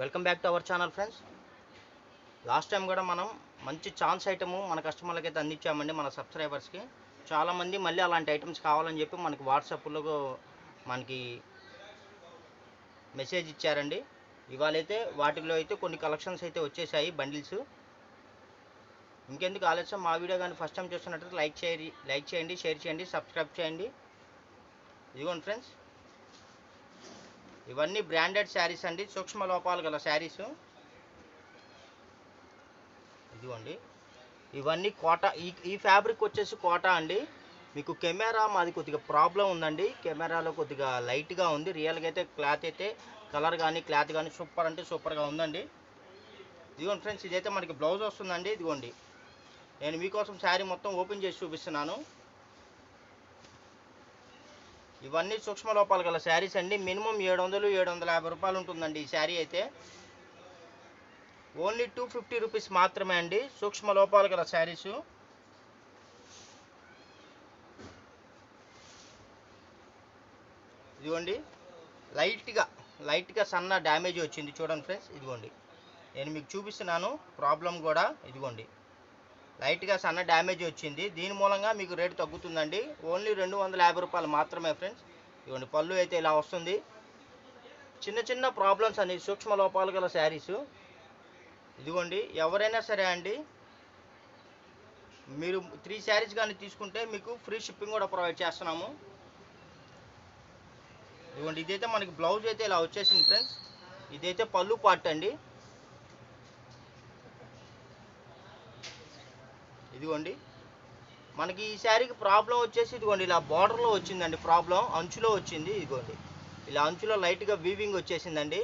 Welcome back to our channel friends. Last time కూడా మనం మంచి ఛాన్స్ ఐటము మన కస్టమర్లకి అయితే అందించామండి మన సబ్స్క్రైబర్స్కి. చాలామంది మళ్ళీ అలాంటి ఐటమ్స్ కావాలని చెప్పి మనకి వాట్సాప్లో మనకి మెసేజ్ ఇచ్చారండి. ఇవాళైతే వాటిలో అయితే కొన్ని కలెక్షన్స్ అయితే వచ్చేసాయి బండిల్స్. ఇంకెందుకు ఆలస్యం? మా వీడియో కానీ ఫస్ట్ టైం చూస్తున్నట్లయితే లైక్ చేయండి లైక్ చేయండి షేర్ చేయండి సబ్స్క్రైబ్ చేయండి. ఇదిగోండి ఫ్రెండ్స్ ఇవన్నీ బ్రాండెడ్ శారీస్ అండి. సూక్ష్మ లోపాలు గల శారీస్. ఇదిగోండి. ఇవన్నీ కోటా ఈ ఈ ఫ్యాబ్రిక్ వచ్చేసి కోటా అండి. మీకు కెమెరా మాది కొద్దిగా ప్రాబ్లం ఉందండి. కెమెరాలో కొద్దిగా లైట్గా ఉంది. రియల్గా అయితే క్లాత్ అయితే కలర్ కానీ క్లాత్ కానీ సూపర్ అంటే సూపర్గా ఉందండి. ఇదిగోండి ఫ్రెండ్స్ ఇదైతే మనకి బ్లౌజ్ వస్తుందండి. ఇదిగోండి. నేను మీకోసం శారీ మొత్తం ఓపెన్ చేసి చూపిస్తున్నాను. ఇవన్నీ సూక్ష్మ లోపాలు గల శారీస్ అండి. మినిమం ఏడు వందలు ఏడు వందల యాభై రూపాయలు ఉంటుందండి ఈ శారీ అయితే. ఓన్లీ టూ ఫిఫ్టీ రూపీస్ మాత్రమే అండి సూక్ష్మ లోపాలు గల శారీస్. ఇదిగోండి. లైట్గా లైట్గా సన్న డ్యామేజ్ వచ్చింది చూడండి ఫ్రెండ్స్. ఇదిగోండి. నేను మీకు చూపిస్తున్నాను. ప్రాబ్లం కూడా ఇదిగోండి. లైట్గా సన్న డ్యామేజ్ వచ్చింది. దీని మూలంగా మీకు రేటు తగ్గుతుందండి. ఓన్లీ రెండు వందల యాభై రూపాయలు మాత్రమే ఫ్రెండ్స్. ఇవ్వండి పళ్ళు అయితే ఇలా వస్తుంది. చిన్న చిన్న ప్రాబ్లమ్స్ అండి సూక్ష్మ లోపాలు గల శారీస్. ఇదిగోండి ఎవరైనా సరే అండి మీరు త్రీ శారీస్ కానీ తీసుకుంటే మీకు ఫ్రీ షిప్పింగ్ కూడా ప్రొవైడ్ చేస్తున్నాము. ఇదిగోండి ఇదైతే మనకి బ్లౌజ్ అయితే ఇలా వచ్చేసింది ఫ్రెండ్స్. ఇదైతే పళ్ళు పార్ట్ అండి. ఇదిగోండి. మనకి ఈ శారీకి ప్రాబ్లం వచ్చేసి ఇదిగోండి ఇలా బార్డర్లో వచ్చిందండి ప్రాబ్లం అంచులో వచ్చింది ఇదిగోండి. ఇలా అంచులో లైట్గా వీవింగ్ వచ్చేసిందండి.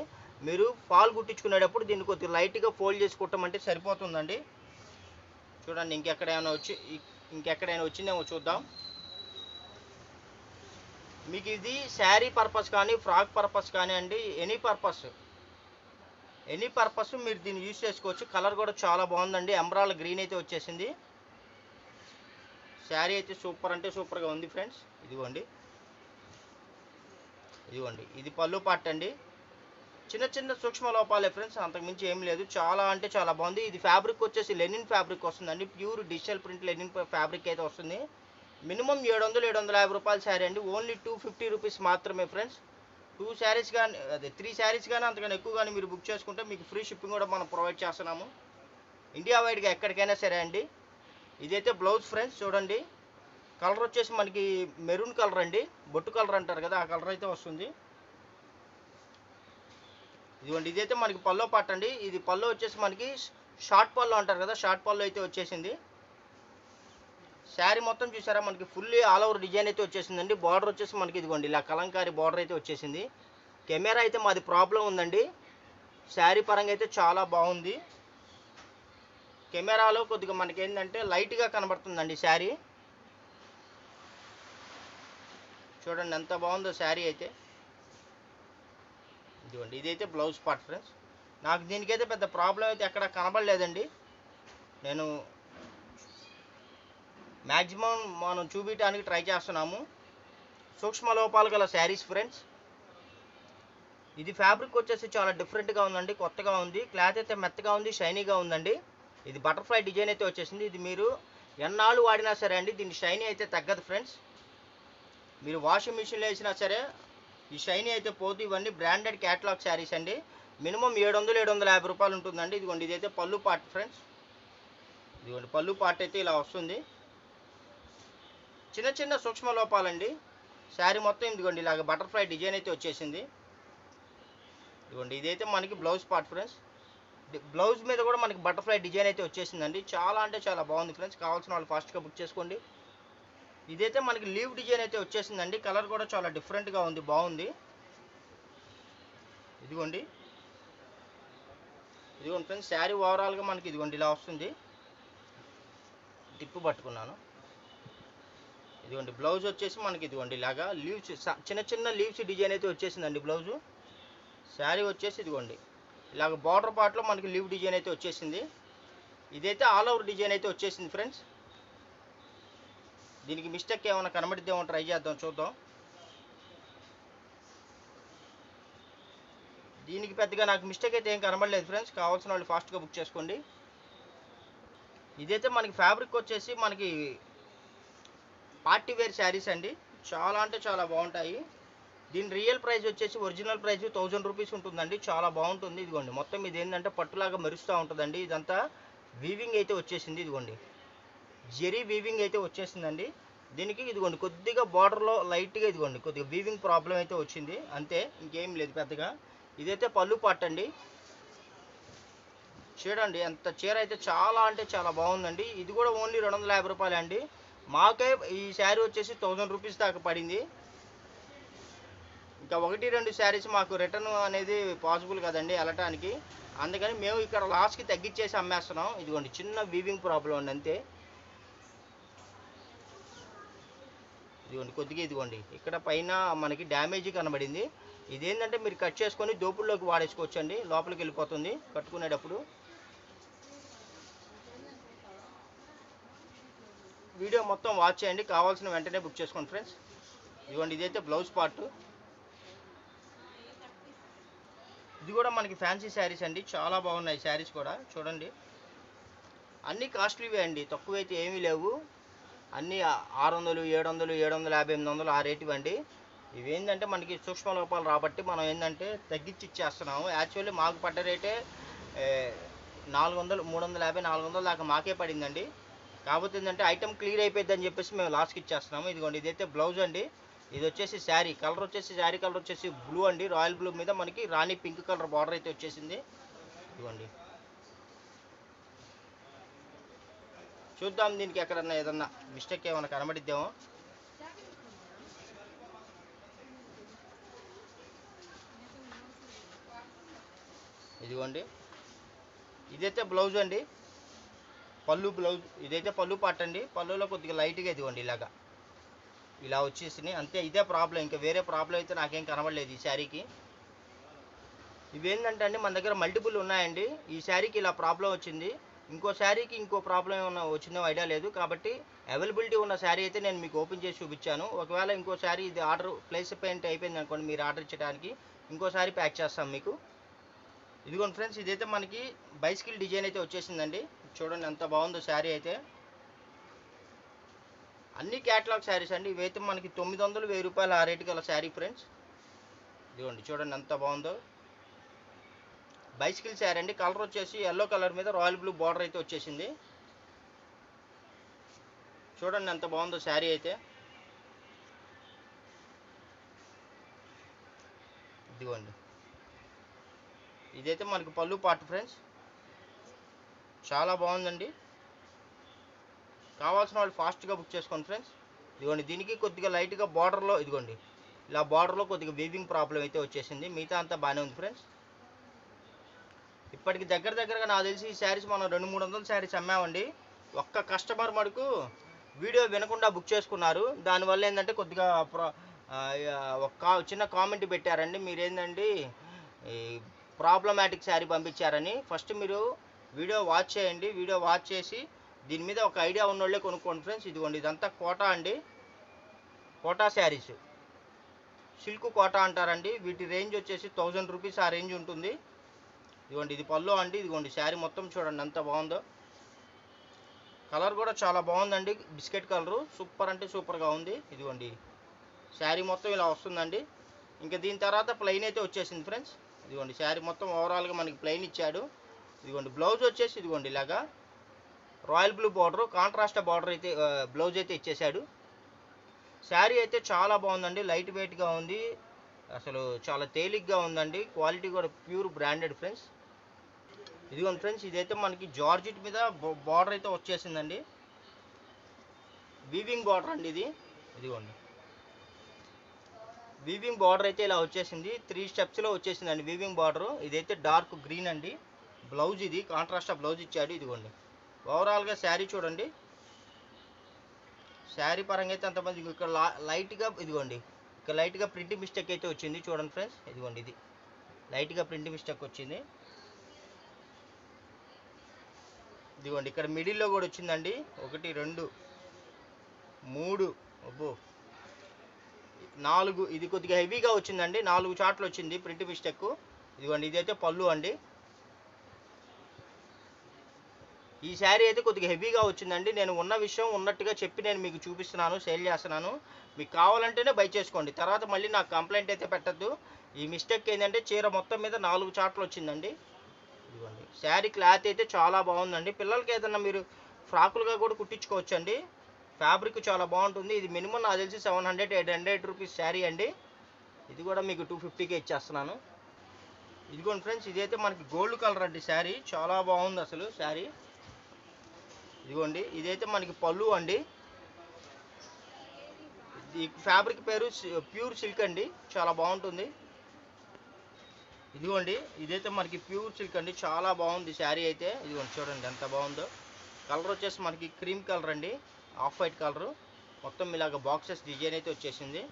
మీరు ఫాల్ కుట్టించుకునేటప్పుడు దీన్ని కొద్దిగా లైట్గా ఫోల్డ్ చేసి కుట్టమంటే సరిపోతుందండి. చూడండి ఇంకెక్కడైనా వచ్చి ఇంకెక్కడైనా వచ్చిందేమో చూద్దాం. మీకు ఇది శారీ పర్పస్ కానీ ఫ్రాక్ పర్పస్ కానీ అండి ఎనీ పర్పస్. ఎనీ పర్పస్ మీరు దీన్ని యూజ్ చేసుకోవచ్చు. కలర్ కూడా చాలా బాగుందండి. ఎంబ్రాల్ గ్రీన్ అయితే వచ్చేసింది. శారీ అయితే సూపర్ అంటే సూపర్గా ఉంది ఫ్రెండ్స్. ఇదిగోండి. ఇదిగోండి. ఇది పళ్ళు పార్ట్ అండి. చిన్న చిన్న సూక్ష్మ లోపాలే ఫ్రెండ్స్ అంతకుమించి ఏం లేదు. చాలా అంటే చాలా బాగుంది. ఇది ఫ్యాబ్రిక్ వచ్చేసి లెనిన్ ఫ్యాబ్రిక్ వస్తుందండి. Pure digital print linen fabric అయితే వస్తుంది. మినిమం ఏడు వందలు ఏడు వందల యాభై రూపాయల శారీ అండి. ఓన్లీ టూ ఫిఫ్టీ రూపీస్ మాత్రమే ఫ్రెండ్స్. టూ శారీస్ కానీ అదే త్రీ శారీస్ కానీ అంతకన్నా ఎక్కువ కానీ మీరు బుక్ చేసుకుంటే మీకు ఫ్రీ షిప్పింగ్ కూడా మనం ప్రొవైడ్ చేస్తున్నాము. ఇండియా వైడ్గా ఎక్కడికైనా సరే అండి. ఇదైతే బ్లౌజ్ ఫ్రెండ్స్ చూడండి. కలర్ వచ్చేసి మనకి మెరూన్ కలర్ అండి. బొట్టు కలర్ అంటారు కదా ఆ కలర్ అయితే వస్తుంది. ఇదిగోండి ఇదైతే మనకి పల్లో పాట అండి. ఇది పల్లో వచ్చేసి మనకి షార్ట్ పల్లో అంటారు కదా షార్ట్ పల్లో అయితే వచ్చేసింది. శారీ మొత్తం చూసారా మనకి ఫుల్లీ ఆల్ ఓవర్ డిజైన్ అయితే వచ్చేసిందండి. బార్డర్ వచ్చేసి మనకి ఇదిగోండి ఇలా కలంకారీ బార్డర్ అయితే వచ్చేసింది. కెమెరా అయితే మాది ప్రాబ్లం ఉందండి. శారీ పరంగా అయితే చాలా బాగుంది. కెమెరాలో కొద్దిగా మనకి ఏంటంటే లైట్గా కనబడుతుందండి శారీ. చూడండి ఎంత బాగుందో శారీ అయితే. ఇదిగోండి ఇదైతే బ్లౌజ్ పార్ట్ ఫ్రెండ్స్. నాకు దీనికైతే పెద్ద ప్రాబ్లం అయితే ఎక్కడ కనబడలేదండి. నేను మ్యాక్సిమం మనం చూపించడానికి ట్రై చేస్తున్నాము. సూక్ష్మ లోపాలు గల శారీస్ ఫ్రెండ్స్. ఇది ఫ్యాబ్రిక్ వచ్చేసి చాలా డిఫరెంట్గా ఉందండి కొత్తగా ఉంది. క్లాత్ అయితే మెత్తగా ఉంది షైనీగా ఉందండి. ఇది బటర్ఫ్లై డిజైన్ అయితే వచ్చేసింది. ఇది మీరు ఎన్నాళ్ళు వాడినా సరే అండి దీని షైనీ అయితే తగ్గదు ఫ్రెండ్స్. మీరు వాషింగ్ మిషన్లో వేసినా సరే ఈ షైనీ అయితే పోదు. ఇవన్నీ బ్రాండెడ్ క్యాటలాగ్ శారీస్ అండి. మినిమం ఏడు వందలు ఏడు వందల యాభై రూపాయలు ఉంటుందండి. ఇదిగోండి ఇదైతే పళ్ళు పార్ట్ ఫ్రెండ్స్. ఇదిగోండి పళ్ళు పార్ట్ అయితే ఇలా వస్తుంది. చిన్న చిన్న సూక్ష్మ లోపాలండి. శారీ మొత్తం ఇదిగోండి ఇలాగ బటర్ఫ్లై డిజైన్ అయితే వచ్చేసింది. ఇదిగోండి ఇదైతే మనకి బ్లౌజ్ పార్ట్ ఫ్రెండ్స్. బ్లౌజ్ మీద కూడా మనకి బటర్ఫ్లై డిజైన్ అయితే వచ్చేసిందండి. చాలా అంటే చాలా బాగుంది ఫ్రెండ్స్. కావాల్సిన వాళ్ళు ఫాస్ట్గా బుక్ చేసుకోండి. ఇదైతే మనకి లీవ్ డిజైన్ అయితే వచ్చేసిందండి. కలర్ కూడా చాలా డిఫరెంట్గా ఉంది బాగుంది. ఇదిగోండి. ఇదిగోండి ఫ్రెండ్స్ శారీ ఓవరాల్గా మనకి ఇదిగోండి ఇలా వస్తుంది. టిప్పు పట్టుకున్నాను. ఇదిగోండి బ్లౌజ్ వచ్చేసి మనకి ఇదిగోండి ఇలాగా. లీవ్స్ చిన్న చిన్న లీవ్స్ డిజైన్ అయితే వచ్చేసిందండి బ్లౌజు. శారీ వచ్చేసి ఇదిగోండి. ఇలాగ బార్డర్ పార్ట్లో మనకి లీవ్ డిజైన్ అయితే వచ్చేసింది. ఇదైతే ఆల్ ఓవర్ డిజైన్ అయితే వచ్చేసింది ఫ్రెండ్స్ దీనికి మిస్టేక్ ఏమైనా కనబడిద్దేమో ట్రై చేద్దాం చూద్దాం. దీనికి పెద్దగా నాకు మిస్టేక్ అయితే ఏం కనబడలేదు ఫ్రెండ్స్ కావాల్సిన వాళ్ళు ఫాస్ట్గా బుక్ చేసుకోండి. ఇదైతే మనకి ఫ్యాబ్రిక్ వచ్చేసి మనకి పార్టీ వేర్ శారీస్ అండి. చాలా అంటే చాలా బాగుంటాయి. దీని రియల్ ప్రైస్ వచ్చేసి ఒరిజినల్ ప్రైస్ థౌజండ్ రూపీస్ ఉంటుందండి. చాలా బాగుంటుంది. ఇదిగోండి మొత్తం ఇది ఏంటంటే పట్టులాగా మెరుస్తూ ఉంటుందండి. ఇదంతా వీవింగ్ అయితే వచ్చేసింది. ఇదిగోండి జెరీ వీవింగ్ అయితే వచ్చేసిందండి. దీనికి ఇదిగోండి కొద్దిగా బార్డర్లో లైట్గా ఇదిగోండి కొద్దిగా వీవింగ్ ప్రాబ్లం అయితే వచ్చింది. అంతే ఇంకేం లేదు పెద్దగా. ఇదైతే పళ్ళు పాట్ అండి. చూడండి ఎంత చీర అయితే చాలా అంటే చాలా బాగుందండి. ఇది కూడా ఓన్లీ రెండు వందల యాభై రూపాయలే అండి మాకే ఈ శారీ వచ్చేసి థౌజండ్ రూపీస్ దాకా పడింది. ఇంకా ఒకటి రెండు శారీస్ మాకు రిటర్న్ అనేది పాసిబుల్ కదండి వెళ్ళటానికి. అందుకని మేము ఇక్కడ లాస్ట్కి తగ్గించేసి అమ్మేస్తున్నాం. ఇదిగోండి చిన్న వీవింగ్ ప్రాబ్లం అండి అంతే. ఇదిగోండి కొద్దిగా ఇదిగోండి. ఇక్కడ పైన మనకి డ్యామేజ్ కనబడింది. ఇదేంటంటే మీరు కట్ చేసుకొని దోపుల్లోకి వాడేసుకోవచ్చు అండి లోపలికి వెళ్ళిపోతుంది కట్టుకునేటప్పుడు. వీడియో మొత్తం వాచ్ చేయండి. కావాల్సిన వెంటనే బుక్ చేసుకోండి ఫ్రెండ్స్ ఇదిగోండి ఇదైతే బ్లౌజ్ పార్ట్ ఇది కూడా మనకి ఫ్యాన్సీ శారీస్ అండి. చాలా బాగున్నాయి శారీస్ కూడా. చూడండి. అన్నీ కాస్ట్లీవే అండి. తక్కువైతే ఏమీ లేవు. అన్నీ ఆరు వందలు ఏడు వందలు ఏడు వందలు యాభై ఎనిమిది వందలు ఆ రేటు ఇవ్వండి. ఇవి ఏంటంటే మనకి సూక్ష్మ లోపాలు రాబట్టి మనం ఏంటంటే తగ్గించి ఇచ్చేస్తున్నాము. యాక్చువల్లీ మాకు పడ్డ రేటే నాలుగు వందలు మూడు వందల యాభై నాలుగు వందలు దాకా మాకే పడిందండి. కాకపోతే ఏంటంటే ఐటమ్ క్లియర్ అయిపోయింది అని చెప్పేసి మేము లాస్ట్కి ఇచ్చేస్తున్నాము. ఇదిగోండి ఇదైతే బ్లౌజ్ అండి. ఇది వచ్చేసి శారీ. కలర్ వచ్చేసి శారీ కలర్ వచ్చేసి బ్లూ అండి. రాయల్ బ్లూ మీద మనకి రాణి పింక్ కలర్ బార్డర్ అయితే వచ్చేసింది. ఇదిగోండి. చూద్దాం దీనికి ఎక్కడన్నా ఏదన్నా మిస్టేక్ ఏమైనా కనబడిద్దామో. ఇదిగోండి. ఇదైతే బ్లౌజ్ అండి. పళ్ళు బ్లౌజ్ ఇదైతే పళ్ళు పాట అండి. పళ్ళులో కొద్దిగా లైట్గా ఇదిగోండి ఇలాగా. ఇలా వచ్చేసినాయి. అంతే ఇదే ప్రాబ్లం ఇంకా వేరే ప్రాబ్లం అయితే నాకేం కనబడలేదు ఈ శారీకి. ఇవేంటంటే అండి మన దగ్గర మల్టిపుల్ ఉన్నాయండి. ఈ శారీకి ఇలా ప్రాబ్లం వచ్చింది. ఇంకో శారీకి ఇంకో ప్రాబ్లం ఏమన్నా వచ్చిందో ఐడియా లేదు. కాబట్టి అవైలబిలిటీ ఉన్న శారీ అయితే నేను మీకు ఓపెన్ చేసి చూపించాను. ఒకవేళ ఇంకో శారీ ఇది ఆర్డర్ ప్లేస్ పెయింట్ అయిపోయింది అనుకోండి మీరు ఆర్డర్ ఇచ్చడానికి ఇంకో శారీ ప్యాక్ చేస్తాం మీకు. ఇదిగోండి ఫ్రెండ్స్ ఇదైతే మనకి బైసికిల్ డిజైన్ అయితే వచ్చేసిందండి. చూడండి ఎంత బాగుందో శారీ అయితే. అన్ని క్యాటలాగ్ శారీస్ అండి. ఇవైతే మనకి తొమ్మిది వందలు వెయ్యి రూపాయలు ఆ రేటు గల శారీ ఫ్రెండ్స్ ఇదిగోండి చూడండి ఎంత బాగుందో. బైసికల్ శారీ అండి. కలర్ వచ్చేసి ఎల్లో కలర్ మీద రాయల్ బ్లూ బార్డర్ అయితే వచ్చేసింది. చూడండి ఎంత బాగుందో శారీ అయితే. ఇదిగోండి. ఇదైతే మనకి పళ్ళు పార్ట్ ఫ్రెండ్స్ చాలా బాగుందండి. కావాల్సిన వాళ్ళు ఫాస్ట్గా బుక్ చేసుకోండి ఫ్రెండ్స్. ఇదిగోండి దీనికి కొద్దిగా లైట్గా బార్డర్లో ఇదిగోండి. ఇలా బార్డర్లో కొద్దిగా వీవింగ్ ప్రాబ్లం అయితే వచ్చేసింది. మిగతా అంతా బాగానే ఉంది ఫ్రెండ్స్. ఇప్పటికి దగ్గర దగ్గరగా నాకు తెలిసి ఈ శారీస్ మనం రెండు మూడు వందల శారీస్ అమ్మామండి. ఒక్క కస్టమర్ మటుకు వీడియో వినకుండా బుక్ చేసుకున్నారు. దానివల్ల ఏంటంటే కొద్దిగా ప్రా ఒక చిన్న కామెంట్ పెట్టారండి. మీరేందండి? ఈ ప్రాబ్లమాటిక్ శారీ పంపించారని. ఫస్ట్ మీరు వీడియో వాచ్ చేయండి. వీడియో వాచ్ చేసి దీని మీద ఒక ఐడియా ఉన్నోళ్ళే కొనుక్కోండి ఫ్రెండ్స్. ఇదిగోండి ఇదంతా కోటా అండి. కోటా శారీస్. సిల్క్ కోటా అంటారండి. వీటి రేంజ్ వచ్చేసి థౌజండ్ రూపీస్ ఆ రేంజ్ ఉంటుంది. ఇదిగోండి ఇది పళ్ళు అండి. ఇదిగోండి శారీ మొత్తం చూడండి ఎంత బాగుందో. కలర్ కూడా చాలా బాగుందండి. Biscuit colour. సూపర్ అంటే సూపర్గా ఉంది. ఇదిగోండి శారీ మొత్తం ఇలా వస్తుందండి. ఇంకా దీని తర్వాత ప్లెయిన్ అయితే వచ్చేసింది ఫ్రెండ్స్. ఇదిగోండి శారీ మొత్తం ఓవరాల్గా మనకి ప్లెయిన్ ఇచ్చాడు. ఇదిగోండి బ్లౌజ్ వచ్చేసి ఇదిగోండి ఇలాగా. Royal blue border contrast border అయితే బ్లౌజ్ అయితే ఇచ్చేసాడు శారీ అయితే చాలా బాగుందండి లైట్ వెయిట్గా ఉంది. అసలు చాలా తేలిగ్గా ఉందండి క్వాలిటీ కూడా ప్యూర్ బ్రాండెడ్ ఫ్రెండ్స్. ఇదిగోండి ఫ్రెండ్స్ ఇదైతే మనకి జార్జిట్ మీద బార్డర్ అయితే వచ్చేసిందండి. వీవింగ్ బార్డర్ అండి ఇది. ఇదిగోండి. వీవింగ్ బార్డర్ అయితే ఇలా వచ్చేసింది త్రీ స్టెప్స్లో వచ్చేసిందండి వీవింగ్ బార్డరు. ఇదైతే డార్క్ గ్రీన్ అండి బ్లౌజ్ ఇది కాంట్రాస్ట్ బ్లౌజ్ ఇచ్చాడు ఇదిగోండి. ఓవరాల్గా శారీ చూడండి. శారీ పరంగా అయితే అంతమంది ఇక్కడ లైట్గా ఇదిగోండి. ఇక్కడ లైట్గా ప్రింట్ మిస్టేక్ అయితే వచ్చింది. చూడండి ఫ్రెండ్స్ ఇదిగోండి ఇది. లైట్గా ప్రింట్ మిస్టేక్ వచ్చింది. ఇదిగోండి ఇక్కడ మిడిల్లో కూడా వచ్చిందండి. ఒకటి రెండు మూడు అబ్బో. నాలుగు ఇది కొద్దిగా హెవీగా వచ్చిందండి. నాలుగు చాట్లు వచ్చింది ప్రింట్ మిస్టేక్ ఇదిగోండి ఇదైతే పళ్ళు అండి. ఈ శారీ అయితే కొద్దిగా హెవీగా వచ్చిందండి. నేను ఉన్న విషయం ఉన్నట్టుగా చెప్పి నేను మీకు చూపిస్తున్నాను సేల్ చేస్తున్నాను. మీకు కావాలంటేనే బై చేసుకోండి. తర్వాత మళ్ళీ నాకు కంప్లైంట్ అయితే పెట్టద్దు. ఈ మిస్టేక్ ఏంటంటే చీర మొత్తం మీద నాలుగు చాట్లు వచ్చిందండి. ఇదిగోండి. శారీ క్లాత్ అయితే చాలా బాగుందండి. పిల్లలకి ఏదన్నా మీరు ఫ్రాకులుగా కూడా కుట్టించుకోవచ్చండి. ఫ్యాబ్రిక్ చాలా బాగుంటుంది. ఇది మినిమం నాకు తెలిసి seven hundred eight hundred rupees sari అండి. ఇది కూడా మీకు టూ ఫిఫ్టీకే ఇచ్చేస్తున్నాను. ఇదిగోండి ఫ్రెండ్స్ ఇదైతే మనకి గోల్డ్ కలర్ అండి శారీ. చాలా బాగుంది అసలు శారీ. ఇదిగోండి ఇదైతే మనకి పళ్ళు అండి. ఈ ఫ్యాబ్రిక్ పేరు ప్యూర్ సిల్క్ అండి చాలా బాగుంటుంది. ఇదిగోండి ఇదైతే మనకి ప్యూర్ సిల్క్ అండి చాలా బాగుంది శారీ అయితే. ఇదిగోండి చూడండి ఎంత బాగుందో. కలర్ వచ్చేసి మనకి క్రీమ్ కలర్ అండి ఆఫ్ వైట్ కలరు. మొత్తం ఇలాగ బాక్సెస్ డిజైన్ అయితే వచ్చేసింది.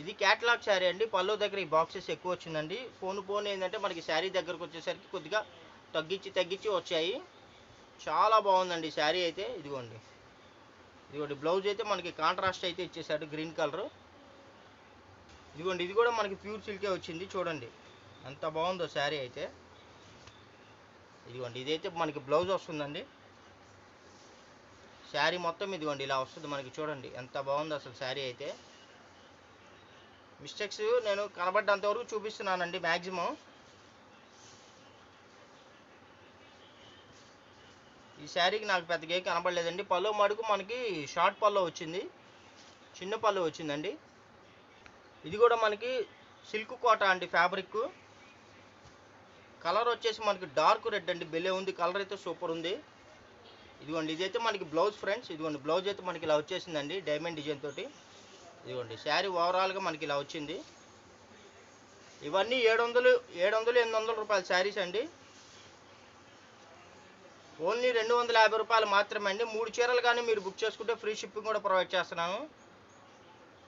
ఇది క్యాటలాగ్ శారీ అండి పళ్ళు దగ్గర ఈ బాక్సెస్ ఎక్కువ వచ్చిందండి. ఫోన్ ఫోన్ ఏంటంటే మనకి శారీ దగ్గరకు వచ్చేసరికి కొద్దిగా తగ్గించి తగ్గించి వచ్చాయి. చాలా బాగుందండి ఈ శారీ అయితే. ఇదిగోండి. ఇదిగోండి బ్లౌజ్ అయితే మనకి కాంట్రాస్ట్ అయితే ఇచ్చేసాడు గ్రీన్ కలర్. ఇదిగోండి ఇది కూడా మనకి ప్యూర్ సిల్కే వచ్చింది చూడండి. ఎంత బాగుందో శారీ అయితే. ఇదిగోండి ఇదైతే మనకి బ్లౌజ్ వస్తుందండి. శారీ మొత్తం ఇదిగోండి ఇలా వస్తుంది మనకి చూడండి ఎంత బాగుందో అసలు శారీ అయితే. మిస్టేక్స్ నేను కనబడ్డంత వరకు చూపిస్తున్నానండి మ్యాక్సిమం. ఈ శారీకి నాకు పెద్దగా కనబడలేదండి. పళ్ళు మడుకు మనకి షార్ట్ పళ్ళు వచ్చింది. చిన్న పళ్ళు వచ్చిందండి. ఇది కూడా మనకి సిల్క్ కోట అండి ఫ్యాబ్రిక్. కలర్ వచ్చేసి మనకి డార్క్ రెడ్ అండి. బెలే ఉంది. కలర్ అయితే సూపర్ ఉంది. ఇదిగోండి ఇదైతే మనకి బ్లౌజ్ ఫ్రెండ్స్. ఇదిగోండి బ్లౌజ్ అయితే మనకి ఇలా వచ్చేసిందండి డైమండ్ డిజైన్ తోటి. ఇదిగోండి శారీ ఓవరాల్గా మనకి ఇలా వచ్చింది. ఇవన్నీ ఏడు వందలు ఏడు వందలు ఎనిమిది వందల రూపాయల శారీస్ అండి. ఓన్లీ రెండు వందల యాభై రూపాయలు మాత్రమే అండి. మూడు చీరలు కానీ మీరు బుక్ చేసుకుంటే ఫ్రీ షిప్పింగ్ కూడా ప్రొవైడ్ చేస్తున్నాను.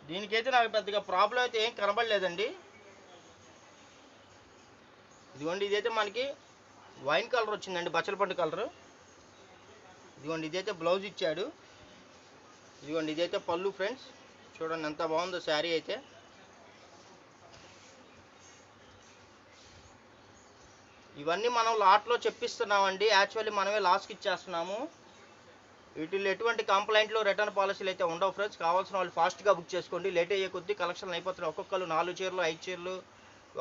దీనికైతే నాకు పెద్దగా ప్రాబ్లం అయితే ఏం కనబడలేదండి. ఇదిగోండి ఇదైతే మనకి వైన్ కలర్ వచ్చిందండి బచ్చలపండు కలర్. ఇదిగోండి ఇదైతే బ్లౌజ్ ఇచ్చాడు. ఇదిగోండి ఇదైతే పళ్ళు ఫ్రెండ్స్. చూడండి ఎంత బాగుందో శారీ అయితే. ఇవన్నీ మనం లాట్లో చెప్పిస్తున్నామండి. యాక్చువల్లీ మనమే లాస్కి ఇచ్చేస్తున్నాము. వీటిలో ఎటువంటి కంప్లైంట్లు రిటర్న్ పాలసీలు అయితే ఉండవు ఫ్రెండ్స్. కావాల్సిన వాళ్ళు ఫాస్ట్గా బుక్ చేసుకోండి. లేట్ అయ్యే కొద్దీ కలెక్షన్ అయిపోతున్నాయి. ఒక్కొక్కరు నాలుగు చీరలు ఐదు చీరలు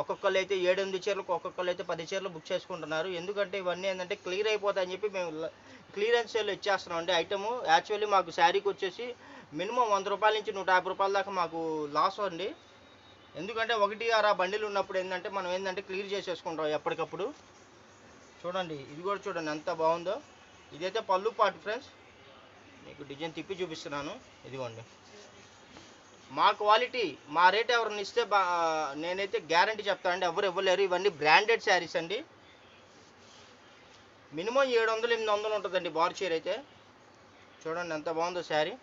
ఒక్కొక్కరు అయితే ఏడెనిమిది చీరలకు ఒక్కొక్కరు అయితే పది చీరలు బుక్ చేసుకుంటున్నారు. ఎందుకంటే ఇవన్నీ ఏంటంటే క్లియర్ అయిపోతాయని చెప్పి మేము క్లియరెన్స్ సేల్ ఇచ్చేస్తున్నాం అండి ఐటమ్. యాక్చువల్లీ మాకు శారీకి వచ్చేసి మినిమం వంద రూపాయల నుంచి నూట యాభై రూపాయల దాకా మాకు లాస్ అండి. ఎందుకంటే ఒకటి ఆ బండిలు ఉన్నప్పుడు ఏంటంటే మనం ఏంటంటే క్లియర్ చేసేసుకుంటాం ఎప్పటికప్పుడు. చూడండి ఇది కూడా చూడండి ఎంత బాగుందో. ఇదైతే పళ్ళు పాటు ఫ్రెండ్స్. మీకు డిజైన్ తిప్పి చూపిస్తున్నాను. ఇదిగోండి. మా క్వాలిటీ మా రేట్ ఎవరిని ఇస్తే బా నేనైతే గ్యారంటీ చెప్తానండి ఎవరు ఇవ్వలేరు. ఇవన్నీ బ్రాండెడ్ శారీస్ అండి. మినిమం ఏడు వందలు ఎనిమిది వందలు ఉంటుందండి బార్ చీర అయితే. చూడండి ఎంత బాగుందో శారీ.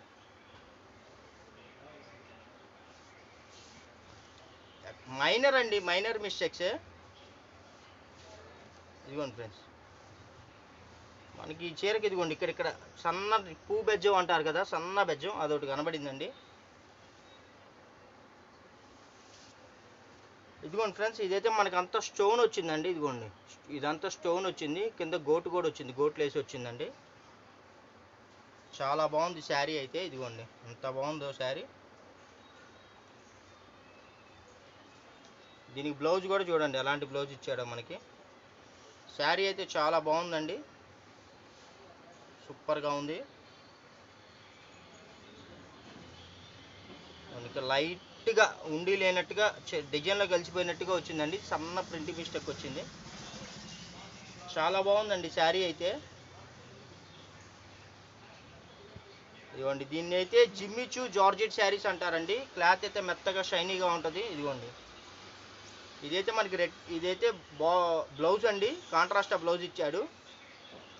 మైనర్ అండి మైనర్ మిస్టేక్స్ ఇదిగోండి ఫ్రెండ్స్ మనకి ఈ చీరకి ఇదిగోండి ఇక్కడ ఇక్కడ సన్న పూ బెజ్జం అంటారు కదా సన్న బెజ్జం అదొకటి కనబడిందండి. ఇదిగోండి ఫ్రెండ్స్ ఇదైతే మనకి అంతా స్టోన్ వచ్చిందండి ఇదిగోండి. ఇదంతా స్టోన్ వచ్చింది కింద గోటు కూడా వచ్చింది గోట్లు వేసి వచ్చిందండి. చాలా బాగుంది శారీ అయితే ఇదిగోండి. ఎంత బాగుందో శారీ. దీనికి బ్లౌజ్ కూడా చూడండి ఎలాంటి బ్లౌజ్ ఇచ్చాడో మనకి. శారీ అయితే చాలా బాగుందండి. సూపర్గా ఉంది. మనకి లైట్గా ఉండి లేనట్టుగా డిజైన్లో కలిసిపోయినట్టుగా వచ్చిందండి. సన్న ప్రింట్ మిస్టేక్ వచ్చింది. చాలా బాగుందండి శారీ అయితే. ఇదిగోండి దీన్ని అయితే జిమ్మిచూ జార్జెట్ శారీస్ అంటారండి. క్లాత్ అయితే మెత్తగా షైనీగా ఉంటుంది. ఇదిగోండి. ఇదైతే మనకి రెడ్ ఇదైతే బా బ్లౌజ్ అండి. కాంట్రాస్ట్ బ్లౌజ్ ఇచ్చాడు.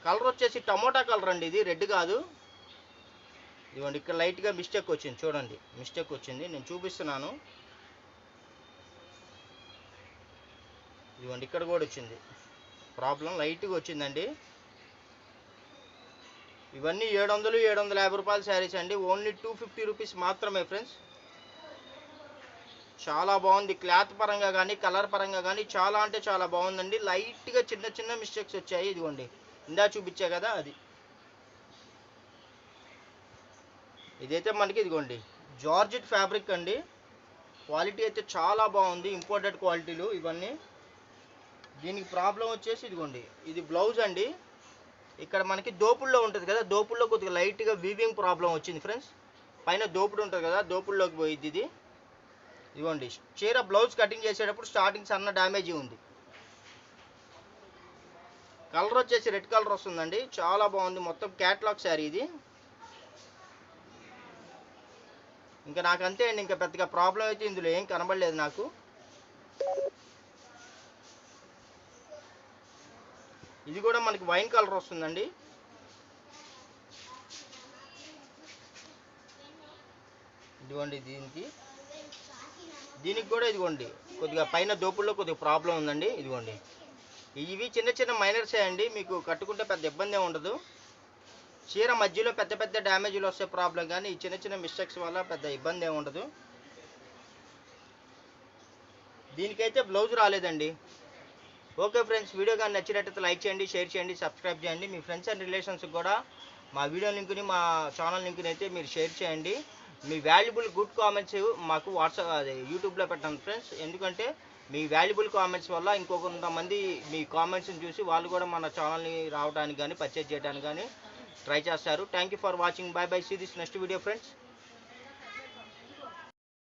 కలర్ వచ్చేసి టమోటా కలర్ అండి ఇది రెడ్ కాదు. ఇదిగోండి ఇక్కడ లైట్గా మిస్టేక్ వచ్చింది చూడండి. మిస్టేక్ వచ్చింది నేను చూపిస్తున్నాను. ఇదిగోండి ఇక్కడ కూడా వచ్చింది. ప్రాబ్లం లైట్గా వచ్చిందండి. ఇవన్నీ ఏడు వందలు ఏడు వందల యాభై రూపాయల శారీస్ అండి. ఓన్లీ టూ ఫిఫ్టీ రూపీస్ మాత్రమే ఫ్రెండ్స్. చాలా బాగుంది. క్లాత్ పరంగా కానీ కలర్ పరంగా కానీ చాలా అంటే చాలా బాగుందండి. లైట్గా చిన్న చిన్న మిస్టేక్స్ వచ్చాయి. ఇదిగోండి. ఇందా చూపించా కదా అది. ఇదైతే మనకి ఇదిగోండి. జార్జెట్ ఫ్యాబ్రిక్ అండి. క్వాలిటీ అయితే చాలా బాగుంది. ఇంపోర్టెడ్ క్వాలిటీలు ఇవన్నీ. దీనికి ప్రాబ్లం వచ్చేసి ఇదిగోండి. ఇది బ్లౌజ్ అండి. ఇక్కడ మనకి దోపుల్లో ఉంటుంది కదా. దోపుల్లో కొద్దిగా లైట్గా వీవింగ్ ప్రాబ్లం వచ్చింది ఫ్రెండ్స్. పైన దోపుడు ఉంటుంది కదా. దోపుల్లోకి పోయిద్ది ఇది. ఇదిగోండి చీర బ్లౌజ్ కటింగ్ చేసేటప్పుడు స్టార్టింగ్ సన్న డ్యామేజ్ ఉంది. కలర్ వచ్చేసి రెడ్ కలర్ వస్తుందండి చాలా బాగుంది. మొత్తం క్యాట్లాగ్ శారీ ఇది. ఇంకా నాకు అంతే అండి ఇంకా పెద్దగా ప్రాబ్లం అయితే ఇందులో ఏం కనబడలేదు నాకు. ఇది కూడా మనకి వైన్ కలర్ వస్తుందండి. ఇదిగోండి దీనికి. దీనికి కూడా ఇదిగోండి కొద్దిగా పైన దోపుల్లో కొద్దిగా ప్రాబ్లం ఉందండి ఇదిగోండి. ఇవి చిన్న చిన్న మైనర్సే అండి మీకు కట్టుకుంటే పెద్ద ఇబ్బంది ఉండదు. చీర మధ్యలో పెద్ద పెద్ద డ్యామేజ్లు వస్తే ప్రాబ్లం కానీ ఈ చిన్న చిన్న మిస్టేక్స్ వల్ల పెద్ద ఇబ్బంది ఏమి ఉండదు. దీనికైతే బ్లౌజ్ రాలేదండి. ఓకే ఫ్రెండ్స్ వీడియో కానీ నచ్చినట్టయితే లైక్ చేయండి షేర్ చేయండి సబ్స్క్రైబ్ చేయండి. మీ ఫ్రెండ్స్ అండ్ రిలేషన్స్కి కూడా మా వీడియో లింక్ని మా ఛానల్ లింక్ని అయితే మీరు షేర్ చేయండి. మీ వాల్యుబుల్ గుడ్ కామెంట్స్ మాకు వాట్సాప్ అదే యూట్యూబ్లో పెట్టండి ఫ్రెండ్స్ ఎందుకంటే మీ వాల్యుబుల్ కామెంట్స్ వల్ల ఇంకో కొంతమంది మీ కామెంట్స్ని చూసి వాళ్ళు కూడా మన ఛానల్ని రావడానికి కానీ పర్చేజ్ చేయడానికి కానీ ట్రై చేస్తారు. Thank you for watching bye bye see this next video friends